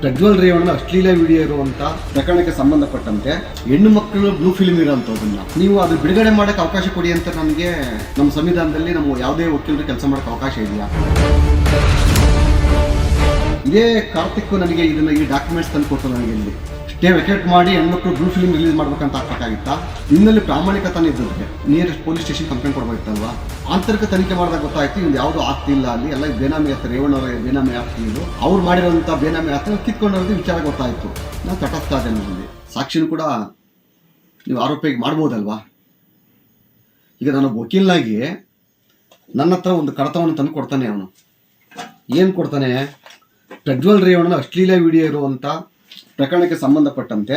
ಪ್ರಜ್ವಲ್ ರೇವಣ್ಣ ಅಶ್ಲೀಲ ವಿಡಿಯೋ ಇರುವಂತ ಪ್ರಕರಣಕ್ಕೆ ಸಂಬಂಧಪಟ್ಟಂತೆ ಹೆಣ್ಣು ಮಕ್ಕಳು ಬ್ಲೂ ಫಿಲ್ಮ್ ಇರೋಂಥದ್ದನ್ನ ನೀವು ಅದು ಬಿಡುಗಡೆ ಮಾಡಕ್ಕೆ ಅವಕಾಶ ಕೊಡಿ ಅಂತ ನಮಗೆ ನಮ್ಮ ಸಂವಿಧಾನದಲ್ಲಿ ನಮ್ಮ ಯಾವುದೇ ವಕೀಲರು ಕೆಲಸ ಮಾಡಕ್ಕೆ ಅವಕಾಶ ಇದೆಯಾ ಇದೇ ಕಾರ್ತಿಕ್ ನನಗೆ ಇದನ್ನ ಈ ಡಾಕ್ಯುಮೆಂಟ್ಸ್ ತಂದು ಕೊಟ್ಟು ನನಗೆ ಇಲ್ಲಿ. ಸ್ಟೇ ವೆಕೇಟ್ ಮಾಡಿ ಹೆಣ್ಮಕ್ಳು ಬ್ಲೂ ಫಿಲ್ಮ್ ರಿಲೀಸ್ ಮಾಡ್ಬೇಕಂತ ಹಾಕಬೇಕಾಗಿತ್ತಾ ನಿನ್ನಲ್ಲಿ ಪ್ರಾಮಾಣಿಕತನ ಇದ್ದಂತೆ ನಿಯರೆಸ್ಟ್ ಪೊಲೀಸ್ ಸ್ಟೇಷನ್ ಕಂಪ್ಲೇಂಟ್ ಕೊಡ್ಬೇಕಿತ್ತಲ್ವಾ ಆಂತರಿಕ ತನಿಖೆ ಮಾಡಿದಾಗ ಗೊತ್ತಾಯ್ತು ಇವ್ನು ಯಾವುದು ಆಸ್ತಿ ಇಲ್ಲ ಅಲ್ಲಿ. ಎಲ್ಲ ಬೇನಾಮಿ ಆಸ್ತಿ, ರೇವಣ್ಣವರ ಬೇನಾಮಿ ಆಸ್ತಿ ಇದು. ಅವ್ರು ಮಾಡಿರೋಂಥ ಬೇನಾಮಿ ಆಸ್ತಿ ಕಿತ್ಕೊಂಡಿರೋದು ವಿಚಾರ ಗೊತ್ತಾಯ್ತು. ನಾನು ತಟಸ್ಥ ಅದೇ ನಮ್ಮಲ್ಲಿ. ಸಾಕ್ಷಿನೂ ಕೂಡ ನೀವು ಆರೋಪಿಗೆ ಮಾಡ್ಬೋದಲ್ವಾ? ಈಗ ನಾನು ವಕೀಲನಾಗಿ ನನ್ನ ಹತ್ರ ಒಂದು ಕಡತವನ್ನು ತಂದು ಕೊಡ್ತಾನೆ ಅವನು. ಏನು ಕೊಡ್ತಾನೆ? ಪ್ರಜ್ವಲ್ ರೇವಣ್ಣನ ಅಶ್ಲೀಲ ವಿಡಿಯೋ ಇರುವಂಥ ಪ್ರಕರಣಕ್ಕೆ ಸಂಬಂಧಪಟ್ಟಂತೆ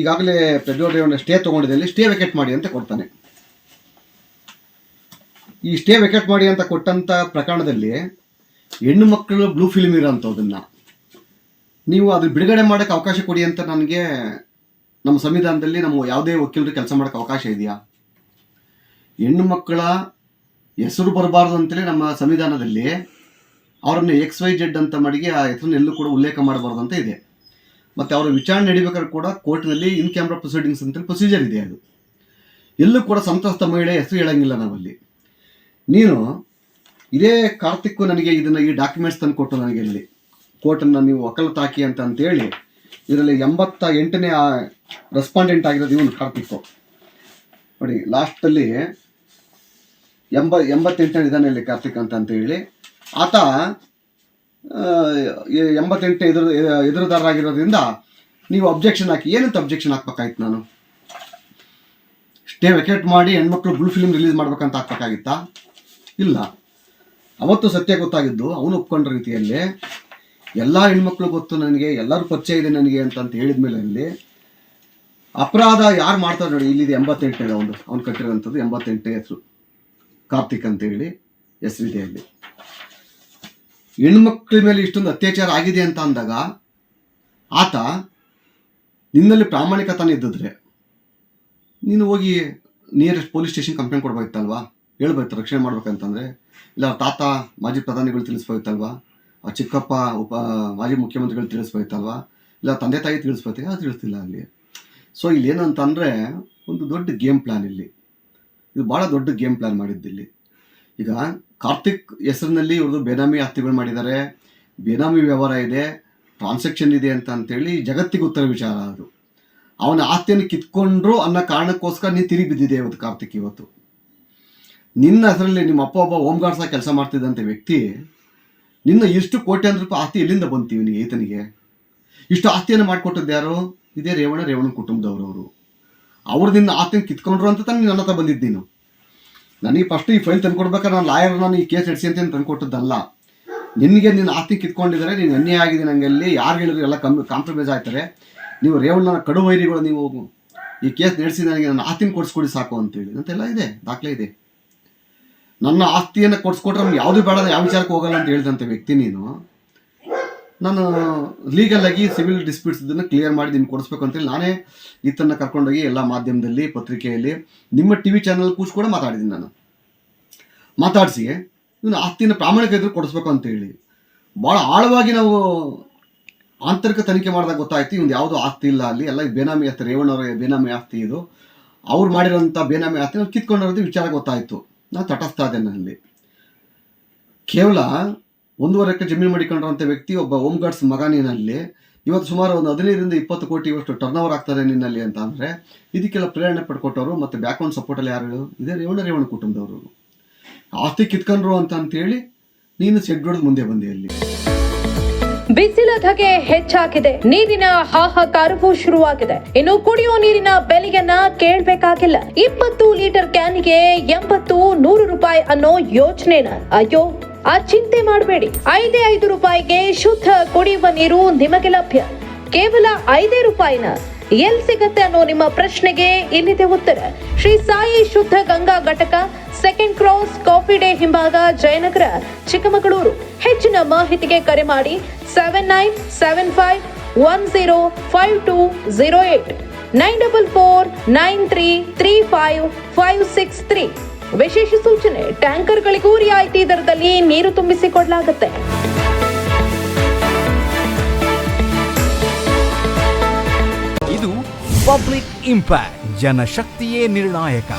ಈಗಾಗಲೇ ರೇವಣ್ಣ ಸ್ಟೇ ತೊಗೊಂಡಿದ್ದಲ್ಲಿ ಸ್ಟೇ ವೆಕೆಟ್ ಮಾಡಿ ಅಂತ ಕೊಡ್ತಾನೆ. ಈ ಸ್ಟೇ ವೆಕೆಟ್ ಮಾಡಿ ಅಂತ ಕೊಟ್ಟಂಥ ಪ್ರಕರಣದಲ್ಲಿ ಹೆಣ್ಣು ಮಕ್ಕಳು ಬ್ಲೂ ಫಿಲ್ಮ್ ಇರೋಂಥದ್ದನ್ನು ನೀವು ಅದು ಬಿಡುಗಡೆ ಮಾಡೋಕ್ಕೆ ಅವಕಾಶ ಕೊಡಿ ಅಂತ ನನಗೆ, ನಮ್ಮ ಸಂವಿಧಾನದಲ್ಲಿ ನಮ್ಮ ಯಾವುದೇ ವಕೀಲರು ಕೆಲಸ ಮಾಡೋಕ್ಕೆ ಅವಕಾಶ ಇದೆಯಾ? ಹೆಣ್ಣು ಮಕ್ಕಳ ಹೆಸರು ಬರಬಾರ್ದು ಅಂತೇಳಿ ನಮ್ಮ ಸಂವಿಧಾನದಲ್ಲಿ ಅವರನ್ನು ಎಕ್ಸ್ ವೈ ಜೆಡ್ ಅಂತ ಮಾಡಿ ಆ ಹೆಸರನ್ನ ಎಲ್ಲೂ ಕೂಡ ಉಲ್ಲೇಖ ಮಾಡಬಾರ್ದು ಅಂತ ಇದೆ. ಮತ್ತು ಅವರ ವಿಚಾರಣೆ ನಡಿಬೇಕಾದ್ರೆ ಕೂಡ ಕೋರ್ಟ್ನಲ್ಲಿ ಇನ್ ಕ್ಯಾಮ್ರಾ ಪ್ರೊಸೀಡಿಂಗ್ಸ್ ಅಂತೇಳಿ ಪ್ರೊಸೀಜರ್ ಇದೆ ಅದು. ಎಲ್ಲೂ ಕೂಡ ಸಂತ್ರಸ್ತ ಮಹಿಳೆ ಹೆಸರು ಹೇಳಂಗಿಲ್ಲ ನಾವಲ್ಲಿ. ನೀನು ಇದೇ ಕಾರ್ತಿಕ್ಕು ನನಗೆ ಇದನ್ನು ಈ ಡಾಕ್ಯುಮೆಂಟ್ಸ್ ತಂದು ಕೊಟ್ಟು ನನಗೆ ಇಲ್ಲಿ. ಕೋರ್ಟನ್ನು ನೀವು ಹಾಕಿ ಅಂತ ಅಂತೇಳಿ ಇದರಲ್ಲಿ ಎಂಬತ್ತ ಎಂಟನೇ ರೆಸ್ಪಾಂಡೆಂಟ್ ಆಗಿರೋದು ಇವನು ಕಾರ್ತಿಕ್ ನೋಡಿ ಲಾಸ್ಟಲ್ಲಿ ಎಂಬ, ಎಂಬತ್ತೆಂಟನೇ ಇದ್ದಾನೆ ಇಲ್ಲಿ ಕಾರ್ತಿಕ್ ಅಂತ ಅಂತ ಹೇಳಿ ಆತ ಎಂಬತ್ತೆಂಟು ಎದುರು ಎದುರುದಾರರಾಗಿರೋದ್ರಿಂದ ನೀವು ಅಬ್ಜೆಕ್ಷನ್ ಹಾಕಿ, ಏನಂತ ಅಬ್ಜೆಕ್ಷನ್ ಹಾಕ್ಬೇಕಾಯ್ತು ನಾನು? ಸ್ಟೇ ವೆಕೇಟ್ ಮಾಡಿ ಹೆಣ್ಮಕ್ಳು ಬ್ಲೂ ಫಿಲ್ಮ್ ರಿಲೀಸ್ ಮಾಡ್ಬೇಕಂತ ಹಾಕ್ಬೇಕಾಗಿತ್ತಾ? ಇಲ್ಲ. ಅವತ್ತು ಸತ್ಯ ಗೊತ್ತಾಗಿದ್ದು, ಅವನು ಒಪ್ಕೊಂಡ ರೀತಿಯಲ್ಲಿ, ಎಲ್ಲ ಹೆಣ್ಮಕ್ಳು ಗೊತ್ತು ನನಗೆ, ಎಲ್ಲರೂ ಪರಿಚಯ ಇದೆ ನನಗೆ ಅಂತ ಅಂತ ಹೇಳಿದ ಮೇಲೆ ಅಲ್ಲಿ, ಅಪರಾಧ ಯಾರು ಮಾಡ್ತಾರೆ ನೋಡಿ, ಇಲ್ಲಿದೆ ಎಂಬತ್ತೆಂಟನೇ ಅವನು ಅವ್ನು ಕಟ್ಟಿರೋಂಥದ್ದು ಎಂಬತ್ತೆಂಟನೇ ಹೆಸರು. ಕಾರ್ತಿಕ್ ಅಂತೇಳಿ ಹೆಸರಿದೆ ಅಲ್ಲಿ ಹೆಣ್ಮಕ್ಳ ಮೇಲೆ ಇಷ್ಟೊಂದು ಅತ್ಯಾಚಾರ ಆಗಿದೆ ಅಂತ ಅಂದಾಗ ಆತ ನಿನ್ನಲ್ಲಿ ಪ್ರಾಮಾಣಿಕತನ ಇದ್ದಿದ್ರೆ ನೀನು ಹೋಗಿ ನಿಯರೆಸ್ಟ್ ಪೊಲೀಸ್ ಸ್ಟೇಷನ್ ಕಂಪ್ಲೇಂಟ್ ಕೊಡ್ಬೇಕಿತ್ತಲ್ವಾ ಹೇಳ್ಬೇಕು ರಕ್ಷಣೆ ಮಾಡ್ಬೇಕಂತಂದ್ರೆ. ಇಲ್ಲ, ಅವ್ರ ತಾತ ಮಾಜಿ ಪ್ರಧಾನಿಗಳು ತಿಳಿಸ್ಬೋಯ್ತಲ್ವಾ ಆ ಚಿಕ್ಕಪ್ಪ, ಉಪ, ಮಾಜಿ ಮುಖ್ಯಮಂತ್ರಿಗಳು ತಿಳಿಸ್ಬೋಯ್ತಲ್ವಾ ಇಲ್ಲ ತಂದೆ ತಾಯಿ ತಿಳಿಸ್ಬೋತಿ ಅದು ತಿಳಿಸ್ತಿಲ್ಲ ಅಲ್ಲಿ. ಸೊ ಇಲ್ಲಿ ಏನಂತಂದರೆ ಒಂದು ದೊಡ್ಡ ಗೇಮ್ ಪ್ಲ್ಯಾನ್ ಇಲ್ಲಿ. ಇದು ಭಾಳ ದೊಡ್ಡ ಗೇಮ್ ಪ್ಲ್ಯಾನ್ ಮಾಡಿದ್ದಿಲ್ಲಿ. ಈಗ ಕಾರ್ತಿಕ್ ಹೆಸರಿನಲ್ಲಿ ಇವ್ರದ್ದು ಬೇನಾಮಿ ಆಸ್ತಿಗಳು ಮಾಡಿದ್ದಾರೆ. ಬೇನಾಮಿ ವ್ಯವಹಾರ ಇದೆ ಟ್ರಾನ್ಸಾಕ್ಷನ್ ಇದೆ ಅಂತ ಅಂತೇಳಿ ಜಗತ್ತಿಗೆ ಉತ್ತರ ವಿಚಾರ ಅದು. ಅವನ ಆಸ್ತಿಯನ್ನು ಕಿತ್ಕೊಂಡ್ರು ಅನ್ನೋ ಕಾರಣಕ್ಕೋಸ್ಕರ ನೀನು ತಿರುಗಿ ಬಿದ್ದಿದೆ ಇವತ್ತು ಕಾರ್ತಿಕ್ ಇವತ್ತು? ನಿನ್ನ ಹೆಸರಲ್ಲಿ ನಿಮ್ಮ ಅಪ್ಪ ಒಬ್ಬ ಹೋಮ್ ಗಾರ್ಡ್ಸ ಕೆಲಸ ಮಾಡ್ತಿದ್ದಂಥ ವ್ಯಕ್ತಿ, ನಿನ್ನ ಇಷ್ಟು ಕೋಟ್ಯಾಂತರ ರೂಪಾಯಿ ಆಸ್ತಿ ಎಲ್ಲಿಂದ ಬಂತೀವಿ ನೀ ಈತನಿಗೆ? ಇಷ್ಟು ಆಸ್ತಿಯನ್ನು ಮಾಡಿಕೊಟ್ಟದ್ದು ಯಾರು? ಇದೇ ರೇವಣ ರೇವಣ ಕುಟುಂಬದವರು ಅವರು. ಅವ್ರು ನಿನ್ನ ಆಸ್ತಿನ ಕಿತ್ಕೊಂಡ್ರು ಅಂತ ತಾನೇ ನನ್ನ ಹತ್ರ ಬಂದಿದ್ದು ನೀನು. ನನಗೆ ಫಸ್ಟ್ ಈ ಫೈಲ್ ತಂದ್ಕೊಡ್ಬೇಕಾದ್ರೆ ನಾನು ಲಾಯರ್ ನಾನು ಈ ಕೇಸ್ ಎಡ್ಸಿ ಅಂತ ತಂದ್ಕೊಟ್ಟದ್ದಲ್ಲ ನಿನಗೆ ನಿನ್ನ ಆಸ್ತಿ ಕಿತ್ಕೊಂಡಿದ್ದಾರೆ, ನೀನು ಅನ್ಯಾಯ ಆಗಿದೆ ನನಗೆ ಅಲ್ಲಿ. ಯಾರು ಹೇಳಿದ್ರು ಎಲ್ಲ ಕಮ್ಮಿ ಕಾಂಪ್ರಮೈಸ್ ಆಗ್ತಾರೆ ನೀವು ರೇವಣ್ಣನ ಕಡು ವೈರಿಗಳು ನೀವು ಈ ಕೇಸ್ ನಡೆಸಿ ನನಗೆ ನನ್ನ ಆಸ್ತಿನ ಕೊಡಿಸ್ಕೊಡಿ ಸಾಕು ಅಂತೇಳಿ ಅಂತೆಲ್ಲ ಇದೆ, ದಾಖಲೆ ಇದೆ. ನನ್ನ ಆಸ್ತಿಯನ್ನು ಕೊಡಿಸ್ಕೊಟ್ರೆ ನಮ್ಗೆ ಯಾವುದು ಬೇಡ ಯಾವ ವಿಚಾರಕ್ಕೆ ಹೋಗಲ್ಲ ಅಂತ ಹೇಳಿದಂಥ ವ್ಯಕ್ತಿ ನೀನು. ನಾನು ಲೀಗಲ್ ಆಗಿ ಸಿವಿಲ್ ಡಿಸ್ಪ್ಯೂಟ್ಸ್ ಇದನ್ನು ಕ್ಲಿಯರ್ ಮಾಡಿ ನಿಮ್ಗೆ ಕೊಡಿಸ್ಬೇಕು ಅಂತೇಳಿ ನಾನೇ ಈತನ ಕರ್ಕೊಂಡೋಗಿ ಎಲ್ಲ ಮಾಧ್ಯಮದಲ್ಲಿ, ಪತ್ರಿಕೆಯಲ್ಲಿ, ನಿಮ್ಮ ಟಿ ವಿ ಚಾನಲ್ ಕೂಡ ಮಾತಾಡಿದ್ದೀನಿ ನಾನು. ಮಾತಾಡಿಸಿ, ಇವನು ಆಸ್ತಿನ ಪ್ರಾಮಾಣಿಕ ಇದ್ರೆ ಕೊಡಿಸ್ಬೇಕು ಅಂತೇಳಿ ಭಾಳ ಆಳವಾಗಿ ನಾವು ಆಂತರಿಕ ತನಿಖೆ ಮಾಡಿದಾಗ ಗೊತ್ತಾಯ್ತು, ಇವ್ನು ಯಾವುದೋ ಆಸ್ತಿ ಇಲ್ಲ ಅಲ್ಲಿ. ಎಲ್ಲ ಬೇನಾಮಿ ಆಸ್ತಿ, ರೇವಣ್ಣವರ ಬೇನಾಮಿ ಆಸ್ತಿ ಇದು. ಅವ್ರು ಮಾಡಿರೋಂಥ ಬೇನಾಮಿ ಆಸ್ತಿ ಕಿತ್ಕೊಂಡಿರೋದು ವಿಚಾರ ಗೊತ್ತಾಯಿತು. ನಾನು ತಟಸ್ಥ ಇದ್ದೇನೆ ನನ್ನಲ್ಲಿ ಕೇವಲ ಒಂದೂವರೆ ಎಕರೆ ಜಮೀನು ಮಾಡಿಕೊಂಡಿರುವಂಥ ವ್ಯಕ್ತಿ, ಒಬ್ಬ ಹೋಮ್ ಗಾರ್ಡ್ಸ್ ಮಗ ನೀನಲ್ಲಿ ಇವತ್ತು ಸುಮಾರು ಒಂದು ಹದಿನೈದರಿಂದ ಇಪ್ಪತ್ತು ಕೋಟಿವಷ್ಟು ಟರ್ನ್ ಓವರ್ ಆಗ್ತಾರೆ ನಿನ್ನಲ್ಲಿ ಅಂತ ಅಂದರೆ, ಇದಕ್ಕೆಲ್ಲ ಪ್ರೇರಣೆ ಪಡ್ಕೊಟ್ಟವರು ಮತ್ತು ಬ್ಯಾಕ್ಗ್ರೌಂಡ್ ಸಪೋರ್ಟಲ್ಲಿ ಯಾರು ಇದೇ ರೇವಣ ರೇವಣ ಕುಟುಂಬದವರು. ಆಸ್ತಿ ಕಿತ್ಕೊಂಡ್ರು ಅಂತ ಅಂತೇಳಿ ನೀನು ಸೆಡ್ಡೊಡ್ದು ಮುಂದೆ ಬಂದೆ ಅಲ್ಲಿ. ಬಿಸಿಲ ಧಗೆ ಹೆಚ್ಚಾಗಿದೆ. ನೀರಿನ ಹಾಹಾಕಾರವೂ ಶುರುವಾಗಿದೆ. ಇನ್ನು ಕುಡಿಯುವ ನೀರಿನ ಬೆಲೆಯನ್ನ ಕೇಳಬೇಕಾಗಿಲ್ಲ. ಇಪ್ಪತ್ತು ಲೀಟರ್ ಕ್ಯಾನ್ಗೆ ಎಂಬತ್ತು ನೂರು ರೂಪಾಯಿ ಅನ್ನೋ ಯೋಚನೆನ. ಅಯ್ಯೋ ಆ ಚಿಂತೆ ಮಾಡಬೇಡಿ. ಐದೇ ಐದು ರೂಪಾಯಿಗೆ ಶುದ್ಧ ಕುಡಿಯುವ ನೀರು ನಿಮಗೆ ಲಭ್ಯ. ಕೇವಲ ಐದೇ ರೂಪಾಯಿನ ಎಲ್ ಸಿಗತ್ತೆ ಅನ್ನೋ ನಿಮ್ಮ ಪ್ರಶ್ನೆಗೆ ಇಲ್ಲಿದೆ ಉತ್ತರ. ಶ್ರೀ ಸಾಯಿ ಶುದ್ಧ ಗಂಗಾ ಘಟಕ ಸೆಕೆಂಡ್ ಕ್ರಾಸ್ ಕಾಫಿ ಡೇ ಹಿಂಭಾಗ, ಜಯನಗರ, ಚಿಕ್ಕಮಗಳೂರು. ಹೆಚ್ಚಿನ ಮಾಹಿತಿಗೆ ಕರೆ ಮಾಡಿ seven nine seven five one zero five two zero eight nine double four nine three three five five six three. ವಿಶೇಷ ಸೂಚನೆ ಟ್ಯಾಂಕರ್ಗಳಿಗೂ ರಿಯಾಯಿತಿ ದರದಲ್ಲಿ ನೀರು ತುಂಬಿಸಿಕೊಡಲಾಗುತ್ತೆ ಇದು ಪಬ್ಲಿಕ್ ಇಂಪ್ಯಾಕ್ಟ್ ಜನಶಕ್ತಿಯೇ ನಿರ್ಣಾಯಕ.